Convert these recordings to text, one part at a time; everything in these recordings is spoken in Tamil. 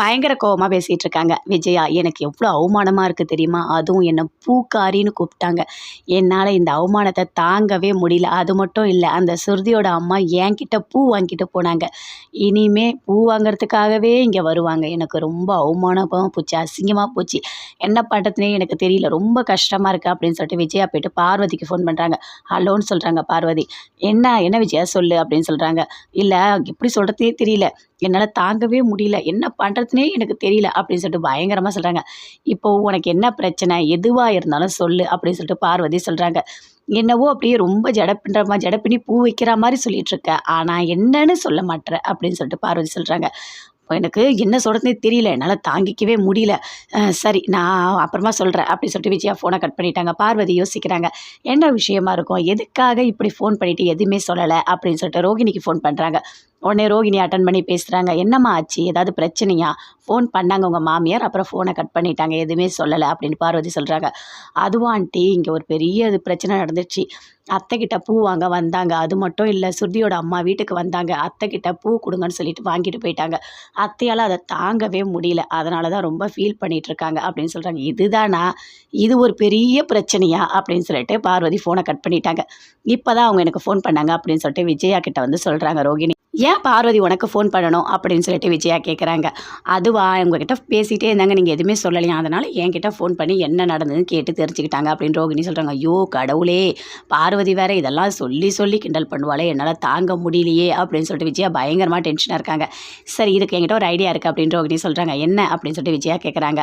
பயங்கர கோவமாக பேசிகிட்டு இருக்காங்க விஜயா எனக்கு எவ்வளோ அவமானமாக இருக்குது தெரியுமா? அதுவும் என்னை பூக்காரின்னு கூப்பிட்டாங்க. என்னால் இந்த அவமானத்தை தாங்கவே முடியல. அது மட்டும் இல்லை அந்த சுருதியோட அம்மா என்கிட்ட பூ வாங்கிட்டு போனாங்க. இனிமே பூ வாங்குறதுக்காகவே இங்கே வருவாங்க. எனக்கு ரொம்ப அவமானமாக போச்சு அசிங்கமாக போச்சு. என்ன பண்ணுறதுனே எனக்கு தெரியல. ரொம்ப கஷ்டமாக இருக்குது அப்படின்னு சொல்லிட்டு விஜயா போயிட்டு பார்வதிக்கு ஃபோன் பண்ணுறாங்க ஹலோன்னு சொல்கிறாங்க பார்வதி. என்ன என்ன விஜயா சொல்லு? அப்படின்னு சொல்கிறாங்க இல்லை எப்படி சொல்கிறதே தெரியல. என்னால் தாங்கவே முடியல. என்ன பிரச்சனையே எனக்கு தெரியல அப்படின்னு சொல்லிட்டு பயங்கரமாக சொல்கிறாங்க இப்போ உனக்கு என்ன பிரச்சனை? எதுவாக இருந்தாலும் சொல்லு அப்படின்னு சொல்லிட்டு பார்வதி சொல்கிறாங்க என்னவோ அப்படியே ரொம்ப ஜடப்பின்ற மாதிரி ஜடப்பினி பூ வைக்கிற மாதிரி சொல்லிட்டு இருக்க. ஆனால் என்னன்னு சொல்ல மாட்டேற அப்படின்னு சொல்லிட்டு பார்வதி சொல்கிறாங்க எனக்கு என்ன சொல்கிறதுனே தெரியல. என்னால் தாங்கிக்கவே முடியல. சரி நான் அப்புறமா சொல்கிறேன் அப்படி சொல்லிட்டு விஜயா ஃபோனை கட் பண்ணிட்டாங்க. பார்வதி யோசிக்கிறாங்க. என்ன விஷயமா இருக்கும்? எதுக்காக இப்படி ஃபோன் பண்ணிவிட்டு எதுவுமே சொல்லலை அப்படின்னு சொல்லிட்டு ரோகிணிக்கு ஃபோன் பண்ணுறாங்க உடனே ரோகிணி அட்டன் பண்ணி பேசுகிறாங்க என்னம்மா ஆச்சு? ஏதாவது பிரச்சனையா? ஃபோன் பண்ணாங்க உங்கள் மாமியார் அப்புறம் ஃபோனை கட் பண்ணிட்டாங்க. எதுவுமே சொல்லலை அப்படின்னு பார்வதி சொல்கிறாங்க அதுவும் ஆண்டி இங்கே ஒரு பெரிய இது பிரச்சனை நடந்துச்சு அத்தைக்கிட்ட பூ வாங்க வந்தாங்க. அது மட்டும் இல்லை சுருதியோட அம்மா வீட்டுக்கு வந்தாங்க. அத்தைக்கிட்ட பூ கொடுங்கன்னு சொல்லிட்டு வாங்கிட்டு போயிட்டாங்க. அத்தையால் அதை தாங்கவே முடியல. அதனால தான் ரொம்ப ஃபீல் பண்ணிகிட்ருக்காங்க இருக்காங்க அப்படின்னு சொல்கிறாங்க இதுதானா? இது ஒரு பெரிய பிரச்சனையா? அப்படின்னு சொல்லிட்டு பார்வதி ஃபோனை கட் பண்ணிட்டாங்க. இப்போ தான் அவங்க எனக்கு ஃபோன் பண்ணாங்க அப்படின்னு சொல்லிட்டு விஜயா கிட்ட வந்து சொல்கிறாங்க ரோகிணி. ஏன் பார்வதி உனக்கு ஃபோன் பண்ணணும் அப்படின்னு சொல்லிட்டு விஜயா கேட்குறாங்க அதுவா உங்ககிட்ட பேசிகிட்டே இருந்தாங்க. நீங்கள் எதுவுமே சொல்லலையா? அதனால் என்கிட்ட ஃபோன் பண்ணி என்ன நடந்ததுன்னு கேட்டு தெரிஞ்சுக்கிட்டாங்க அப்படின்னு ரோகிணி சொல்கிறாங்க ஐயோ கடவுளே பார்வதி வேற இதெல்லாம் சொல்லி சொல்லி கிண்டல் பண்ணுவாளே. என்னால் தாங்க முடியலையே அப்படின்னு சொல்லிட்டு விஜயா பயங்கரமாக டென்ஷனாக இருக்காங்க. சரி இதுக்கு என்கிட்ட ஒரு ஐடியா இருக்குது அப்படின்னு ரோகிணி சொல்கிறாங்க என்ன அப்படின்னு சொல்லிட்டு விஜயா கேட்குறாங்க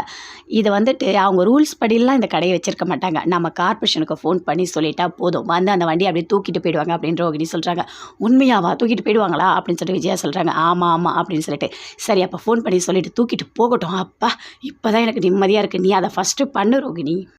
இது வந்துட்டு அவங்க ரூல்ஸ் படிலாம் இந்த கடையை வச்சிருக்க மாட்டாங்க. நம்ம கார்பரேஷனுக்கு ஃபோன் பண்ணி சொல்லிட்டா போதும். வந்து அந்த வண்டியை அப்படியே தூக்கிட்டு போயிடுவாங்க அப்படின்னு ரோகிணி சொல்கிறாங்க உண்மையாவா? தூக்கிட்டு போயிடுவாங்களா? அப்படின்னு சொல்லிட்டு விஜயா சொல்கிறாங்க ஆமாம் ஆமாம் அப்படின்னு சொல்லிட்டு. சரி அப்போ ஃபோன் பண்ணி சொல்லிட்டு தூக்கிட்டு போகட்டும். அப்பா இப்போ தான் எனக்கு நிம்மதியாக இருக்குது நீ அதை ஃபஸ்ட்டு பண்ணு ரோகிணி.